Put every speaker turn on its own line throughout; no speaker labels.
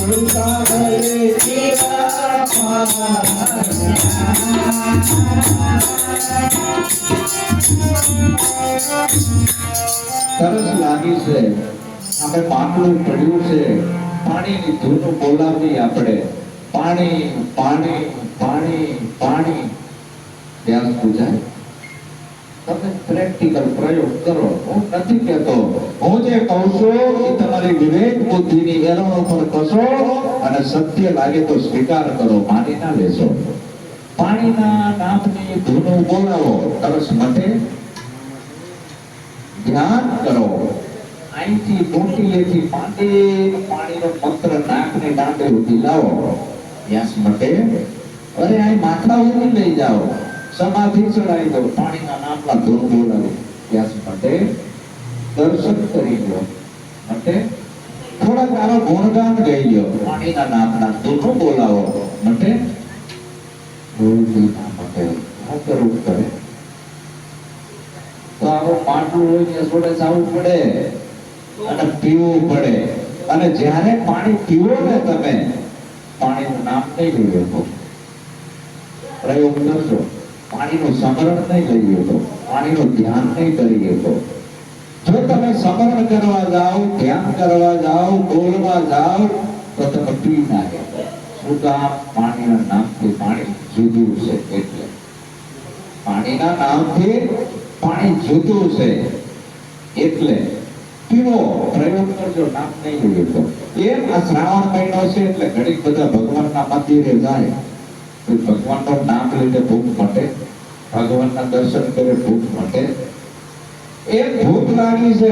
સરસ લાગી છે. આપણે પાટલું પડ્યું છે. પાણીની ધૂનું બોલાવી આપણે. પાણી પાણી પાણી પાણી. વ્યાસ પૂજાય. તમે પ્રેક્ટિકલ પ્રયોગ કરો હું નથી કહેતો. હું જે કહું છું એ તમારી વિવેક બુદ્ધિની એનો પર કસો અને સત્ય લાગે તો સ્વીકાર કરો, માની ના લેશો. પાણીના નામની ધૂનું બોલાવો, તરસ મટે. ધ્યાન કરો. અહીંથી ટોટીએથી પાંડે પાણીનો મંત્ર નાકને દાંડે સુધી લાવો. વ્યાસ મટે. અરે, અહીં માથા સુધી લઈ જાઓ. સમાધિ ચડાવી દો. પાણીના નામના ધૂન બોલાવો વ્યાસ માટે દર્શન કરી લો. માટે થોડાક આનો ગુણગાન ગઈ લો. પાણીના નામના ધૂનો બોલાવો. માટે ના કરે તો આવો પાટલું હોય ત્યાં જોડે જવું પડે અને પીવું પડે. અને જ્યારે પાણી પીવો ને તમે, પાણીનું નામ નહીં લઈ પ્રયોગ કરશો પાણીનું સમરણ નહીં લઈ શકો પાણીનું ધ્યાન નહીં કરી શકો જો તમે સમરણ કરવા જાઓ, ધ્યાન કરવા જાઓ, બોલવા જાઓ, તો તમે પી નાખે શું પાણીના નામથી પાણી જુદું છે એટલે? પાણીના નામથી પાણી જુદું છે એટલે પીવો, પ્રયોગ કરજો, નામ નહીં લેતો એમ આ શ્રાવણ મહિનો છે એટલે ઘડીક બધા ભગવાનના મંદિરે જાય. તો ભગવાનનું નામ લઈને ભૂખ મટે, ભગવાનના દર્શન કરે ભૂખ મટે. એ ભૂખ લાગી છે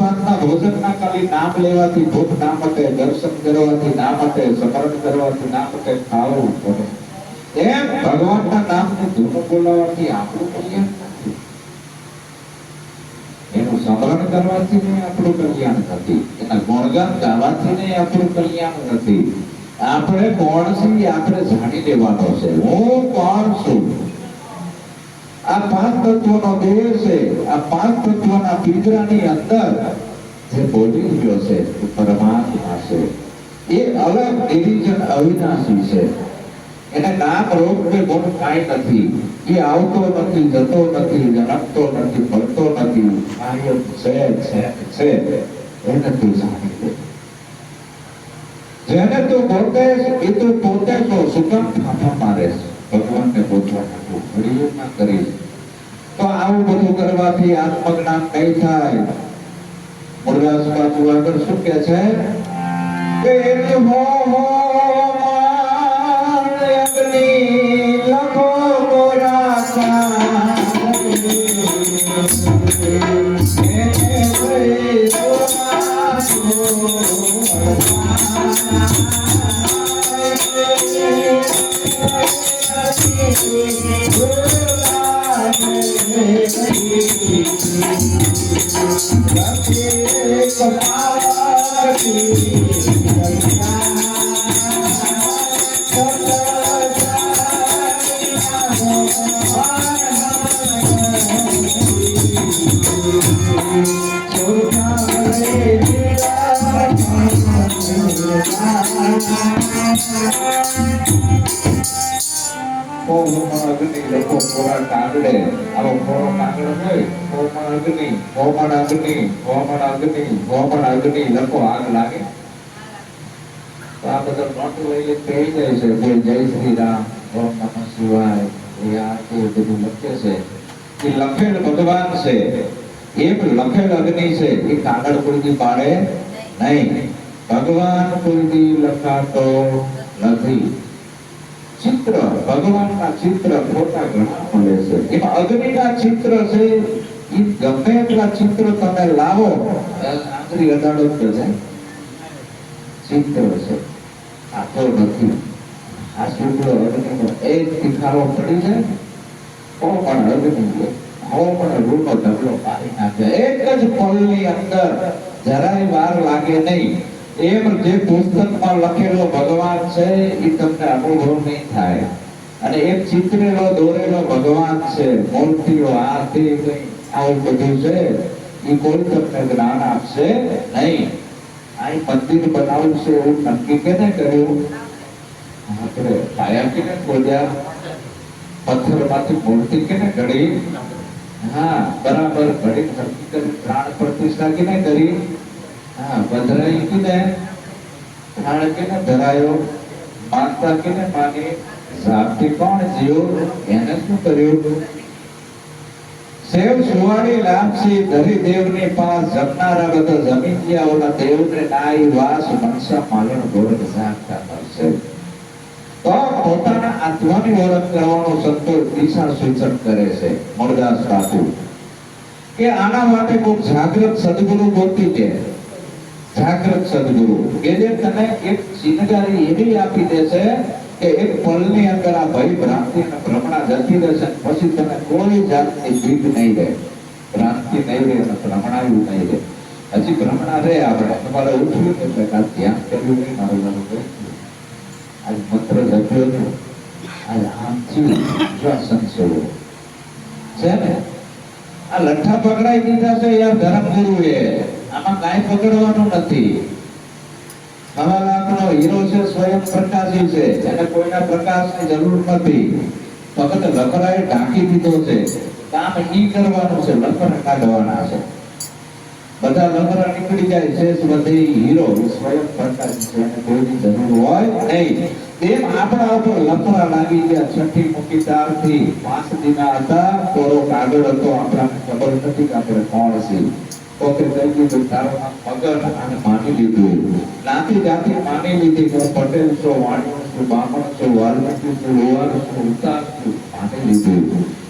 ભાતના ભોજનના ખાલી નામ લેવાથી ભૂખ ના મટે, દર્શન કરવાથી ના મટે, સ્મરણ કરવાથી ના મટે, ખાવું પડે. એમ ભગવાનના નામની ધૂન બોલાવવાથી આપણું કલ્યાણ એનું સ્મરણ કરવાથી આપણું કલ્યાણ નથી. એના ગુણગાન ગાવાથી આપણું કલ્યાણ નથી. આપણે કોણ છીએ આપણે જાણી લેવાનો છે. હું કોણ છું? આ પાંચ તત્વોનો દેહ છે. આ પાંચ તત્વોના પિંજરાની અંદર જે બોલી ગયો છે પરમાત્મા છે. એ અલગ નિરીજન અવિનાશી છે. એને નામ રોગ કે ગુણ કાંઈ નથી. એ આવતો નથી, જતો નથી જન્મતો નથી ફરતો નથી. કાયમ છે છે. એને તું જાણી લે. જેને તું પોતે એ તું પોતે તો કામ ફાફા મારે ભગવાનને પોતવા નાખવું ઘડીએ ના કરીશ. તો આવું બધું કરવાથી આત્મજ્ઞાન નહીં થાય. મુરદાસ બાપુ આગળ શું કે છે? કે એની હો હો Blanco. હોય કોમળ અગ્નિ કોમળ અગ્નિ કોમળ અગ્નિ કોમળ અગ્નિ લખો આગ લાગે તો આ બધા નોટ લઈને કહી જાય છે કે એ આ લખે છે એ લખેલ ભગવાન લખેલ અગ્નિ છે એ કાગળ કોઈથી પાડે નહીં ભગવાન કોઈથી લખાતો નથી ચિત્ર, ભગવાનના ચિત્ર ફોટા ઘણા મળે છે. એમાં અગ્નિના ચિત્ર છે એ ગમે એટલા ચિત્ર તમે લાવો આંગળી અડાડો જ છે ચિત્ર છે. આ તો નથી. આ શુક્ર અગ્નિનો એક તિખારો પડી જાય. તો પણ અગ્નિ હો પણ રૂનો ઢગલો પાડી નાખે. એક જ પલની અંદર જરાય વાર લાગે નહીં. એમ જે પુસ્તકમાં લખેલો ભગવાન છે એ તમને અનુભવ નહીં થાય. અને એ ચિત્રેલો, દોરેલો ભગવાન છે, મૂર્તિઓ આ તે આવું બધું છે એ કોઈ તમને જ્ઞાન આપશે નહીં. અહીં મંદિર બનાવવું છે એવું નક્કી કેને કર્યું? આપણે પાયા કેને ખોદ્યા? પથ્થરમાંથી મૂર્તિ કેને ઘડી? હા, બરાબર, ઘડી હકીકત પ્રાણ પ્રતિષ્ઠા કેને કરી? પધરાઈ કીને પ્રાણ કેને ધરાયો માનતા કેને માની જાપથી કોણ જીવ એને શું કર્યું? સેવ સુવાડી લાપસી ધરી દેવની પાસ જમનારા બધા જમીન ગયા ઓલા દેવને નાઈ વાસ મનસા માલણ ગોળ જાગતા મળશે તો પોતાના આત્માની ઓળખ કરવાનો સંતોષ દિશા સૂચન કરે છે મૂળદાસ ઠાકુર. કે આના માટે કોઈ જાગૃત સદગુરુ ગોતી છે જાગૃત સદગુરુ. કે જે તને એક ચિનગારી એવી આપી દેશે કે એક પલની અંદર આ ભય, ભ્રાંતિ ભ્રમણા જતી રહેશે પછી તને કોઈ જાતની ભીત નહીં રહે. ભ્રાંતિ નહીં રહે અને ભ્રમણાયું નહીં રહે. હજી ભ્રમણા રહે આપણે. તમારે ઉઠવું એટલે કાંઈ ધ્યાન કર્યું નહીં. મારું નામ આજ મંત્ર જપ્યો ને આજ આમ થયું. જો સંશયો છે ને? આ લઠ્ઠા પકડાઈ દીધા છે યાર ધર્મગુરુએ. આમાં કાંઈ પકડવાનું નથી. હીરો સ્વયં પ્રકાશી છે. જરૂર નથી. ફક્ત ઉપર લકડા લાગી ગયા છઠ્ઠી મૂકી તારથી પાંચ દિના હતા કોરો કાગળ હતો, આપણાને ખબર નથી કે આપણે કોણ છીએ.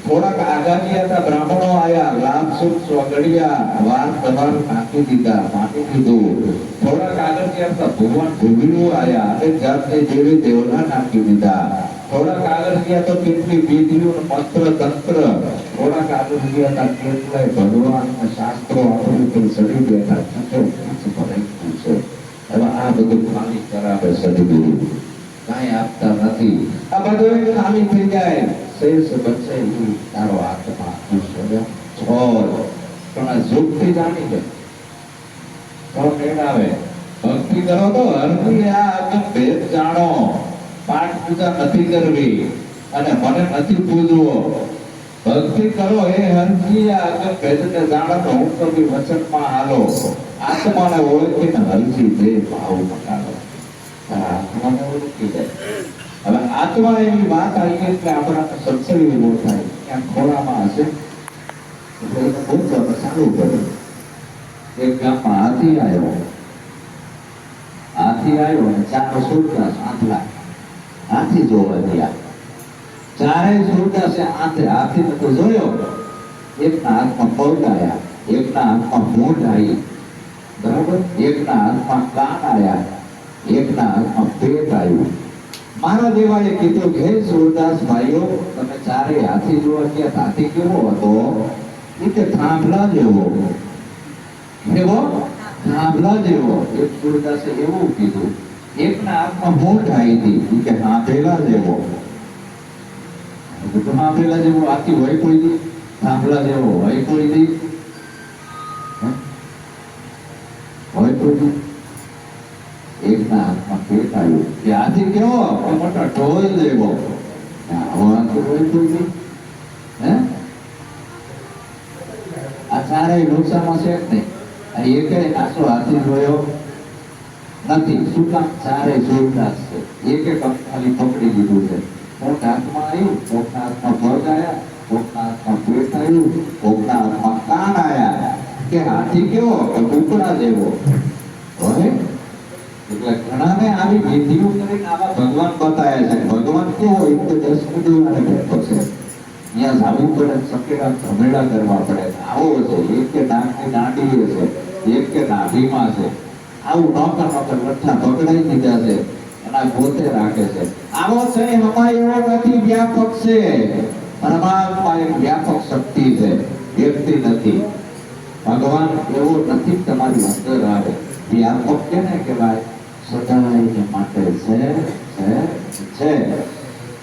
થોડાક આગામી હતા, બ્રાહ્મણો આયા, લાભ, સુખ, સ્વગડિયા, વાર તમાર નાખી દીધા માની લીધું થોડાક આગળ ગયા હતા, ભગવાન ભૂગલું આયા, અને જાતને જેવી દેવના નાખી દીધા. થોડાક આગળ ગયા તો કેટલી વિધિઓ, મંત્ર, તંત્ર? થોડાક આગળ ગયા હતા કેટલાય ભગવાન શાસ્ત્રો આપણી કઈ સડી ગયા છે. હવે આ બધું ખાલી કરાવે સદગુરુ. કાંઈ આપતા નથી. આ બધું ખાલી થઈ જાય. શેષ બચે તારો આત્મા છોડ. પણ આ જોગથી જાણી જાય તો મેળ આવે ભક્તિ કરો તો હરથી આ ભેદ જાણો. પાઠ પૂજા નથી કરવી. અને મને નથી પૂજવો ભક્તિ કરો એ હરજી આગળ ભેદને જાણો તો હું કભી વચનમાં હાલો. આત્માને ઓળખીને હરજી દે ભાવ મટાડો. આત્માને ઓળખી જાય હવે આત્મા એવી વાત આવી એટલે આપણા સત્સંગ એવો થાય. ક્યાં ખોળામાં હશે. એટલે બોલવાનું સારું કર્યું એક ગામમાં હાથી આવ્યો. હાથી આવ્યો અને ચારો સાત આંધળા. હાથી જોવા ગયા. ચારેય સુરદાસે આંધે હાથીને તો જોયો. એકના હાથમાં પગ આવ્યા એકના હાથમાં મોઢ આવી બરાબર? એકના હાથમાં કાન આવ્યા એકના હાથમાં પેટ આવ્યું મારા દેવાએ કીધું કે સુરદાસ ભાઈઓ, તમે ચારે હાથી જોવા ગયા, હાથી કેવો હતો? એ કે, થાંભલા જેવો. કેવો? થાંભલા જેવો. એ સુરદાસે એવું કીધું એકના હાથમાં મૂઠ આવી હતી. કે હાંભેલા જેવો. હાંભેલા જેવો, આખી હોય કોઈ દી થાંભલા જેવો હોય કોઈ દી? હોય કોઈ દી એકના હાથમાં પેટ આવ્યું. કે આથી કેવો? મોટા ઢોલ જેવો. આ ચારેય નુકસાનમાં છે જ નહીં. આ આસો હાથી જોયો નથી, શું કામ ચારે જોરદાર છે? એક એક પકડી લીધું છે. પોત હાથમાં આવ્યું પોતના હાથમાં પગ આવ્યા પોતના હાથમાં પેટ આવ્યું પોતના હાથમાં કાન આવ્યા કે હાથી કેવો? કે કૂકડા જેવો? હોય એટલે ઘણાને આવી વિધિઓ કરીને આવા ભગવાન બતાવ્યા છે. ભગવાન કેવો? એક તો દસ કુદીવાને બેઠો છે. અહીંયા જાવું પડે, સકેડા ધમેડા કરવા પડે. આવો છે. એક કે નાકની દાંડી છે. એક કે નાભીમાં છે. આવું નોકર નોકર લઠ્ઠા પકડાઈ દીધા છે. એના પોતે રાખે છે. આવો છે હમાય એવો નથી વ્યાપક છે. પરમાત્મા એક વ્યાપક શક્તિ છે. વ્યક્તિ નથી. ભગવાન એવો નથી તમારી અંદર આવે. વ્યાપક કેને કહેવાય? સદાય માટે છે છે છે.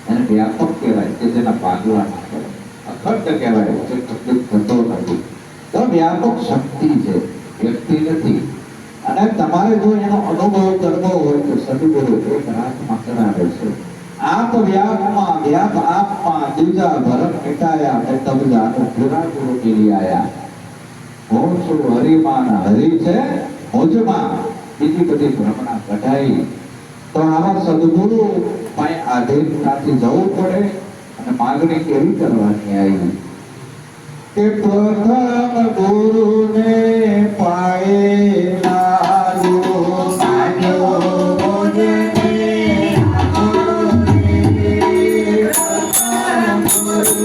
એને વ્યાપક કહેવાય કે જેના ભાગવા ના કરે અખંડ કહેવાય જે તકલીફ થતો નથી. તો વ્યાપક શક્તિ છે. વ્યક્તિ નથી. અને તમારે જો એનો અનુભવ કરવો હોય તો સદગુરુ એક રાતમાં કરાવે જવું પડે અને માગણી કેવી કરવાની આવી? કે પ્રથમ ગુરુને પાયે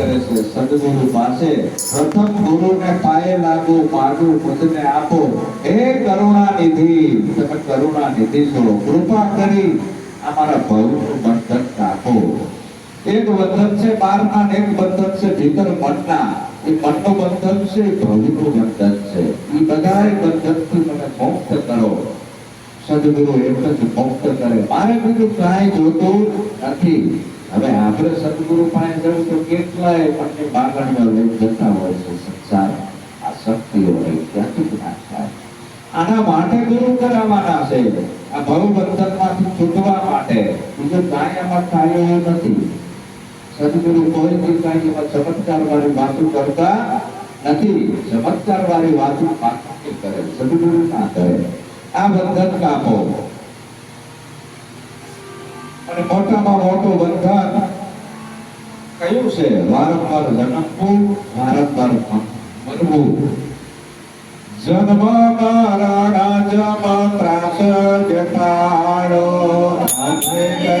કરે છે. સદગુરુ પાસે પ્રથમ ગુરુને પાયે લાગુ માગું ખુદને આપો. હે કરુણા નિધિ તમે કરુણા નિધિ છો. કૃપા કરી અમારા ભવનું બંધન કાપો એક બંધન છે બહારના એક બંધન છે ભીતર મનના. એ મનનું બંધન છે ભવનું બંધન છે. એ બધાય બંધનથી મને મુક્ત કરો. સદગુરુ એક જ મુક્ત કરે. મારે બીજું કાંઈ જોતું નથી. હવે આપણે સદગુરુ પાસે જવું તો કેટલાય પણની બાગણમાં લઈ જતા હોય છે સંસાર. આ શક્તિઓ હોય ક્યાંથી જ્ઞાન આના માટે ગુરુ કરાવવાના છે. આ ભવ બંધનમાંથી છૂટવા માટે. બીજું કાંઈ આમાં કાર્ય નથી. સદગુરુ કોઈ બી કાંઈ એમાં ચમત્કાર વાળી વાતો કરતા નથી. ચમત્કાર વાળી વાતો કરે. સદગુરુ ના કરે. આ બંધન કાપો. અને મોટામાં મોટું બંધન કયું છે? વારંવાર જન્મવું વારંવાર મરવું જન્મ મરણ જમ ત્રાસ જટાડો આજે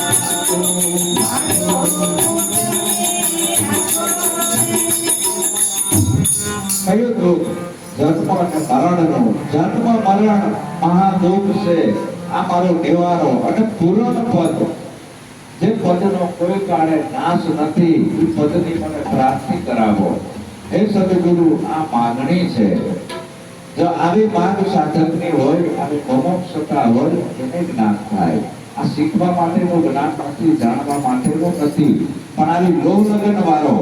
કયું દુઃખ જન્મ અને મરણનું જન્મ મરણ મહાદુખ છે. આ મારો નિવારો અને પૂરણ પદ. જે પદનો કોઈ કાળે નાશ નથી, એ પદની મને પ્રાપ્તિ કરાવો. હે સદગુરુ, આ માગણી છે. જો આવી માંગ સાધકની હોય, આવી મોક્ષતા હોય, એને જ્ઞાન થાય. આ શીખવા માટેનું જ્ઞાન નથી જાણવા માટેનું નથી પણ આવી લોહ લગન વાળો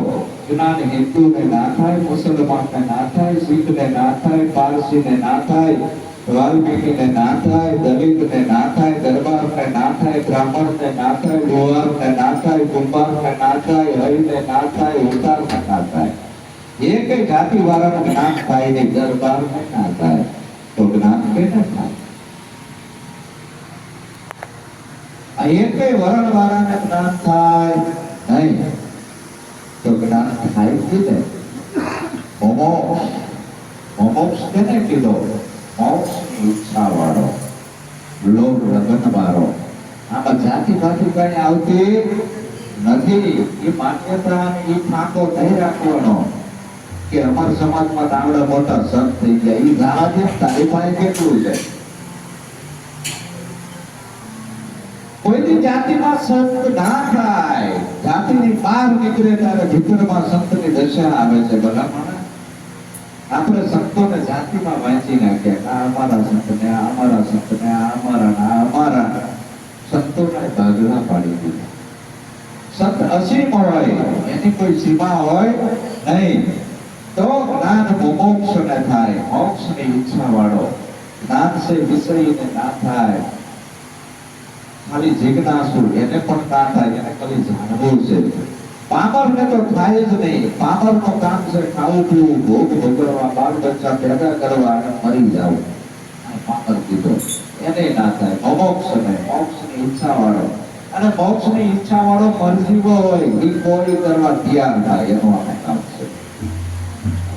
જ્ઞાન હિન્દુને ના થાય મુસલમાનને ના થાય શીખને ના થાય પારસીને ના થાય વાલ્મીકીને ના થાય દલિતને ના થાય દરબારને ના થાય બ્રાહ્મણને ના થાય લોહારને ના થાય કુંભારને ના થાય હરિને ના થાય ઉતારને ના થાય એક જાતિ વાળાનું જ્ઞાન થાય ને દરબારને ના થાય તો જ્ઞાન કેને થાય આ એકેય વરણ વાળાને જ્ઞાન થાય. નહીં. તો જ્ઞાન થાય કીધે. ને મોમો મોમોક્ષ કેને કીધો? મોક્ષ ઈચ્છા વાળો લોભ લગન વાળો આમાં જાતિ ભાતિ કઈ આવતી નથી. એ માન્યતા એ ફાંકો નહીં રાખવાનો. કે અમારા સમાજમાં દાવડા મોટા સંત થઈ ગયા. એ ને તારી પાસે કેટલું છે? કોઈની જાતિમાં સંત ના થાય, જાતિની બહાર નીકળે ત્યારે ભીતરમાં સંતની દશા આવે છે, ભલામણ? આપણે સંતોને જાતિમાં વાંચી નાખ્યા આ અમારા સંતને, આ અમારા સંતને, આ અમારા આ અમારા. સંતોને ભાગલા પાડી દીધા. સંત અસીમ હોય, એની કોઈ સીમા હોય નહીં. તો જ્ઞાન મોક્ષ ને થાય મોક્ષની ઈચ્છા વાળો જ્ઞાન સે વિષય ને ના થાય. ખાલી જીજ્ઞાસુ એને પણ ના થાય? એને ખાલી જાણવું છે. પામરને તો થાય જ નહીં. પામરનું કામ છે ખાવું, પીવું, ભોગ ભોગવવા બાળ બચ્ચા પેદા કરવા અને મરી જવું. પામર કીધો. એને ના થાય. અમોક્ષ ને મોક્ષની ઈચ્છા વાળો અને મોક્ષની ઈચ્છા વાળો મરજીવો હોય, એ કોઈ કરવા તૈયાર થાય. એનું આપણે કામ છે.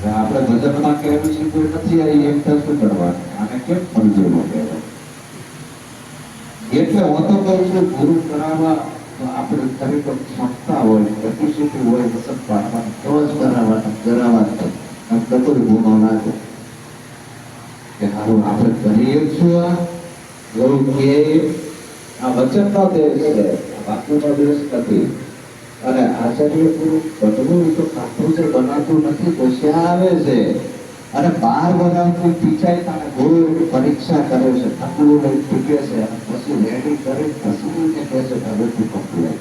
આપણે ભજનમાં કહેવું છે કોઈ નથી આવી. એમ થશે શું કરવાનું? આને કેમ મરજીવો કહેવાય? એટલે તો ગુરુ કરાવવા, તો આપણે ખરેખર ક્ષમતા હોય કેપેસિટી હોય, વસત પાડવાની તો જ કરાવવાના. કરાવવા આમ તો ગુનો ના છે કે સારું આપણે કરીએ છીએ. આ એવું કે, આ વચનનો દેશ છે બાકીનો દેશ નથી. અને આચાર્ય ગુરુ બનવું તો કાપડું જે બનાવતું નથી હોશિયાર આવે છે? અને બાર બનાવતું પીછાય તમે ગુરુ પરીક્ષા કરે છે. તકલું લઈ ચૂકે છે પછી રેડી કરી પછી કે કહે છે હવે તું કમ્પ્લેટ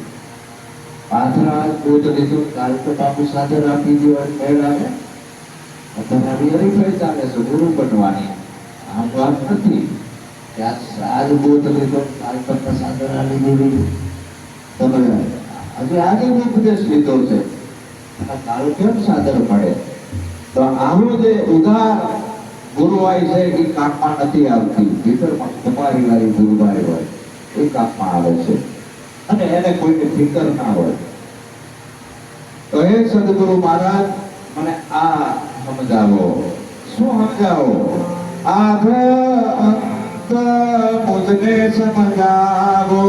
પાથરા દૂધ લીધું કાલ તો બાપુ સાથે રાખી દો મેળ આવે. અત્યારે હરીફાઈ ચાલે છે, ગુરુ બનવાની. આમ વાત નથી. કે આ સાજ દૂધ લીધો કાલ સાથે રાખી દીધું. તમે હજી આજે ઉપદેશ લીધો છે. કાલ કેમ સાદર મળે? તો આનું જે ઉધાર ગુરુવાઈ છે એ કાપમાં નથી આવતી. ભીતરમાં કુમારી વાળી ગુરુવાઈ હોય. એ કાપમાં આવે છે. અને એને કોઈને ફિકર ના હોય. તો હે સદગુરુ મહારાજ, મને આ સમજાવો. શું સમજાવો? આધ અંત મુજને સમજાવો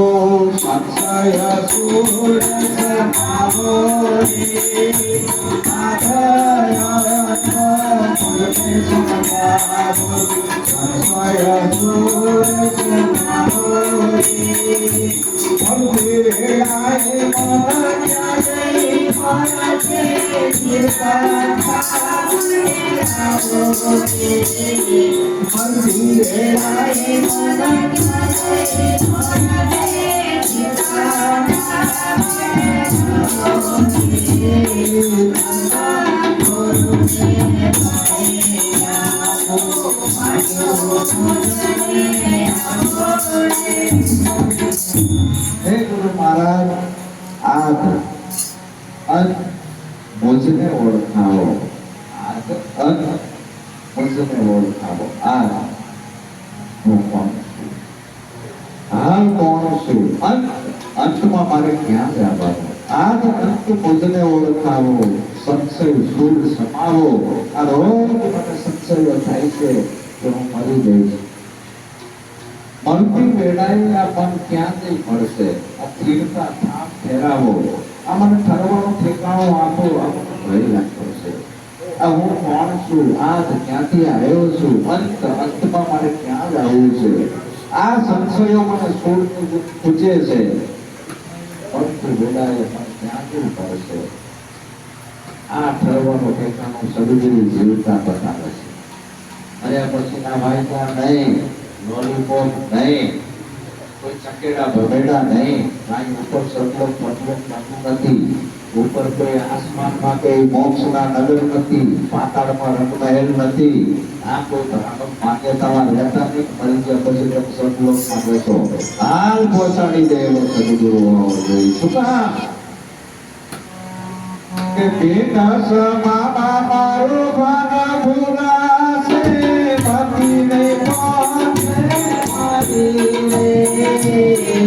સંશય સૂર સમાવો હે ગુરુ મહારાજ આદ અંત મુજને ઓળખાવો. અન મુજને ઓળખાવો. આ હું કોણ છું? હા કોણ છું? અંત અંતમાં મારે ક્યાં જવાનું આજ અંત મુજને ઓળખાવો. સંશય સુર સમાવો. આ રોજ મને સંશયો થાય છે કે હું મરી જઈશ. મળતી વેળાએ આ મન ક્યાંથી મળશે? આ સ્થિરતા થાપ ફેરાવો. આ મને ઠરવાનો ઠેકાણો આપો ભય લાગતો છે આ હું કોણ છું આ ક્યાંથી આવ્યો છું. અંત અંતમાં મારે ક્યાં જવું છે? આ સંશયો મને છોડને પૂછે છે. મળતી વેળાએ મન ક્યાંથી પડશે આ ઠરવાનો ઠેકાણો સદગીરી જીવતા બતાવે છે. અને પછીના વાયદા નહીં લોલીપોપ નહીં. કોઈ ચકેડા ભમેડા નહીં. કાંઈ ઉપર સગલો પટલો થતું નથી. ઉપર કોઈ આસમાનમાં કોઈ મોક્ષના નગર નથી. પાતાળમાં રંગમહેલ નથી. આ કોઈ ભ્રામક માન્યતામાં રહેતા નહીં. મરી પછી તમે સગલોકમાં બેસો હાલ પહોંચાડી દે સદગુરુ હોવો જોઈએ કે બિના સમામાં મારું ભાન મારી રે. બિના સમામાં મારું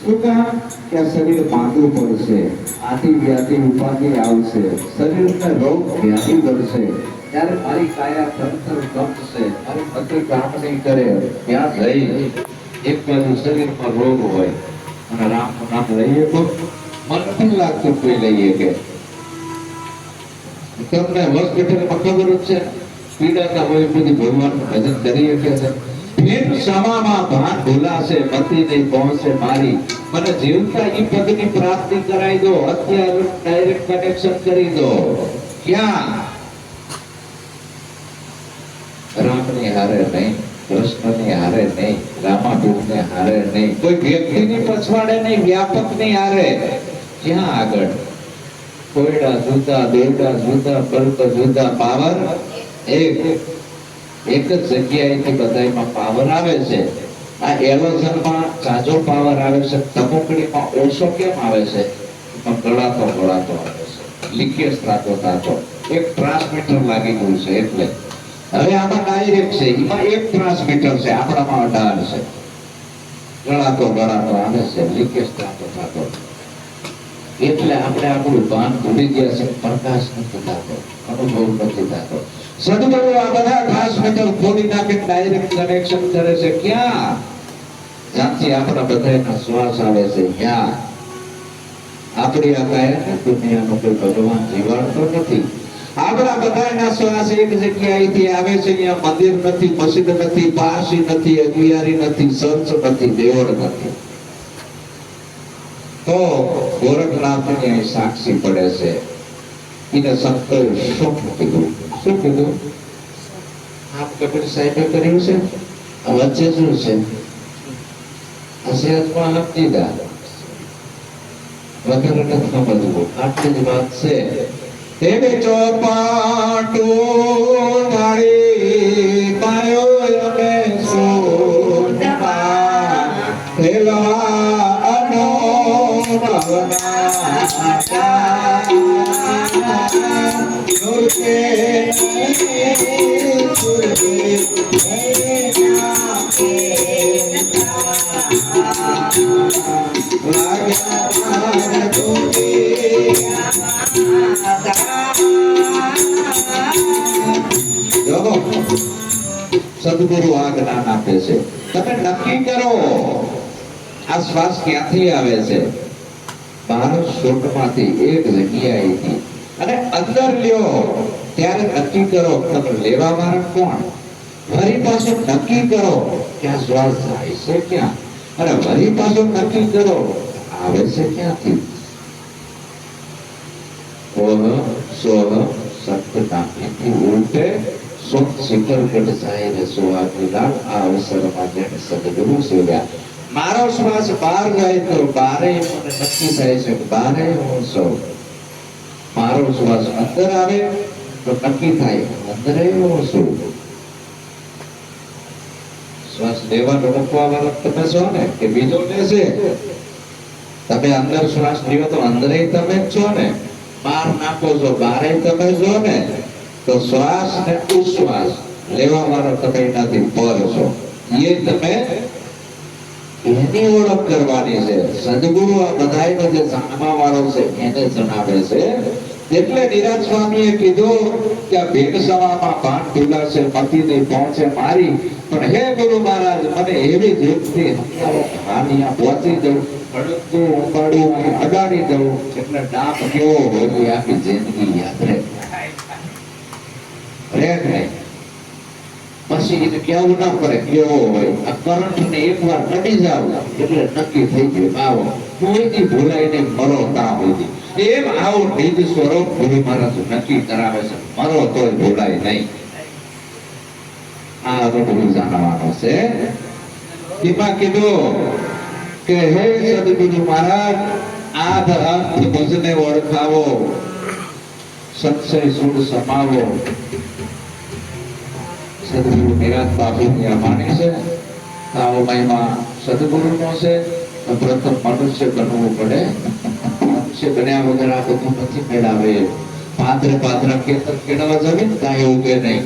શું કામ કે શરીર માંદું પડશે આથી વ્યાધિ ઉપાધિ આવશે શરીરને રોગ વ્યાધિ પડશે ત્યારે મારી કાયા તંત્ર કંપશે મારી પતિ કામ નહીં કરે ત્યાં જઈ એક બાજુ શરીરમાં રોગ હોય, અને રામનું નામ લઈએ તો મન પણ લાગતું કોઈ લઈએ કે. તમને હોસ્પિટલમાં ખબર જ છે, પીડાતા હોય બધી ભગવાનનું ભજન કરી શકે છે. ફેર સમામાં ભાન ભૂલાશે, મતી નહીં પહોંચે મારી. મને જીવતા ઈ પદની પ્રાપ્તિ કરાવી દો, અત્યારે ડાયરેક્ટ કનેક્શન કરી દો. ક્યાં? રામની હારે નહીં, કૃષ્ણની હારે નહીં. રામાપીરને હારે નહીં. કોઈ વ્યક્તિની પછવાડે નહીં, વ્યાપકની હારે. ક્યાં આગળ? કોયડા જુદા દેવડા જુદા બલ્બ જુદા પાવર? એક. એક જ જગ્યાએથી બધાયમાં પાવર આવે છે. આ એલોઝનમાં ઝાઝો પાવર આવે છે તમોકડીમાં ઓછો કેમ આવે છે? પણ ગળાતો ગળાતો આવે છે. લીકેજ થતો થતો. એક ટ્રાન્સમીટર લાગી ગયું છે, એટલે હવે આમાં ડાયરેક્ટ છે. એમાં એક ટ્રાન્સમીટર છે. આપણામાં અઢાર છે. ગળાતો ગળાતો, આને છે. લીકેજ થતો થતો એટલે આપણે આપણું ભાન ભૂલી ગયા છે. પ્રકાશ નથી થતો. અનુભવ નથી થતો. સદગુરુ આ બધા ટ્રાન્સમીટર ખોલી નાખે ડાયરેક્ટ કનેક્શન કરે છે. ક્યાં? જ્યાંથી આપણા બધાના શ્વાસ આવે છે. ત્યાં આપણી આ કાયા દુનિયાનો કોઈ ભગવાન જીવાડતો નથી. આપણા બધાના શ્વાસ એક જગ્યાએથી આવે છે, અહીંયા મંદિર નથી, મસ્જિદ નથી, પારસી નથી, અગિયારી નથી, સંત નથી દેવળ નથી. તો ગોરખનાથની અહીં સાક્ષી પડે છે. એને સંતો શું કીધું? શું કીધું? આપ કપિલ સાહેબે કર્યું છે? વચ્ચે શું છે? આ સેહતમાં હાથ દીધા. વગેરે નથી સમજવું. આટલી જ વાત છે. તેને ચોપાટો મારી પાયો અમે સોનમાં પેલા અનો સદગુરુ આ જ્ઞાન આપે છે તમે નક્કી કરો આ શ્વાસ ક્યાંથી આવે છે ભારત શોટમાંથી એક જગ્યાએથી અને અંદર લ્યો ત્યારે નક્કી કરો તમે લેવા વાળા કોણ? વળી પાછું નક્કી કરો કે આ શ્વાસ જાય છે ક્યાં? અને વળી પાછું નક્કી કરો આવે છે ક્યાંથી? ઓહ, સોહ સત્યનાથી ઉલટે સુખ શિખર ગઢ જાય ને સુહાગીલાલ આ અવસરમાં જેને સદગુરુ સેવ્યા. મારો શ્વાસ બહાર જાય તો બારે મને નક્કી થાય છે કે બારે હું સૌ. મારો શ્વાસ અંદર આવે તો નક્કી થાય, અંદર છું શ્વાસ લેવાનો મૂકવા તમે છો ને, કે બીજો લેશે તમે અંદર શ્વાસ લ્યો તો અંદર તમે જ છો ને, બહાર નાખો છો, બારે તમે છો ને, તો શ્વાસ ને ઉશ્વાસ લેવા વાળો તમે એનાથી પર છો. એ તમે એની ઓળખ કરવાની છે. સદગુરુ આ બધાયનો જે જાણવા વાળો છે, એને જણાવે છે એટલે નિરાજ સ્વામીએ કીધું કે આ ભેટ સવામાં ઢૂલાશે મતી નહીં પહોંચે મારી. પણ હે ગુરુ મહારાજ, મને એવી જીતથી હાનિયા પહોંચી દઉં અડકતું ઉપાડું દઉં એટલે ડાપ કેવો હોય એ આખી જિંદગી યાદ રહે. રહે નહીં? પછી એને કેવું ના પડે કેવો હોય. આ કરંટ ને એકવાર નડી જાવ, એટલે નક્કી થઈ ગયું, આવો. કોઈથી ભૂલાઈને મરો તા હોય એમ આવું નિજ સ્વરૂપ ગુરુ મહારાજ નક્કી કરાવે છે. મરો તોય ભૂલાય નહીં. આ અનુભવ જાણવાનો છે. એમાં કીધું કે હે સદગુરુ મહારાજ આ અંત ભજને ઓળખાવો. સત્સય સુર સમાવો. સદગુરુ નિરાત બાપુની આ વાણી છે. આવો મહિમા સદગુરુનો છે. પ્રથમ મનુષ્ય બનવું પડે. મનુષ્ય બન્યા વગર આ બધું નથી મેળાવે પાત્ર પાત્ર ખેતર કેળવા ને કાંઈ ઉગે નહીં.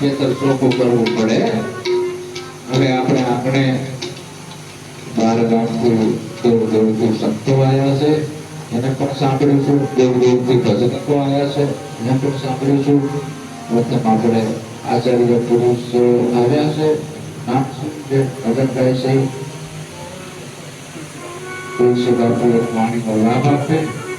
ખેતર ચોખ્ખું કરવું પડે. હવે આપણે આપણે બાર ગામથી દૂર દૂરથી સંતો આવ્યા છે. એને પણ સાંભળીશું દૂર દૂરથી ભજનકો આવ્યા છે. એને પણ સાંભળીશું પ્રથમ આપણે આચાર્ય પુરુષ આવ્યા છે. નામ શું ભજન ગાય છે. બાપુ એક વાણીનો લાભ આપે.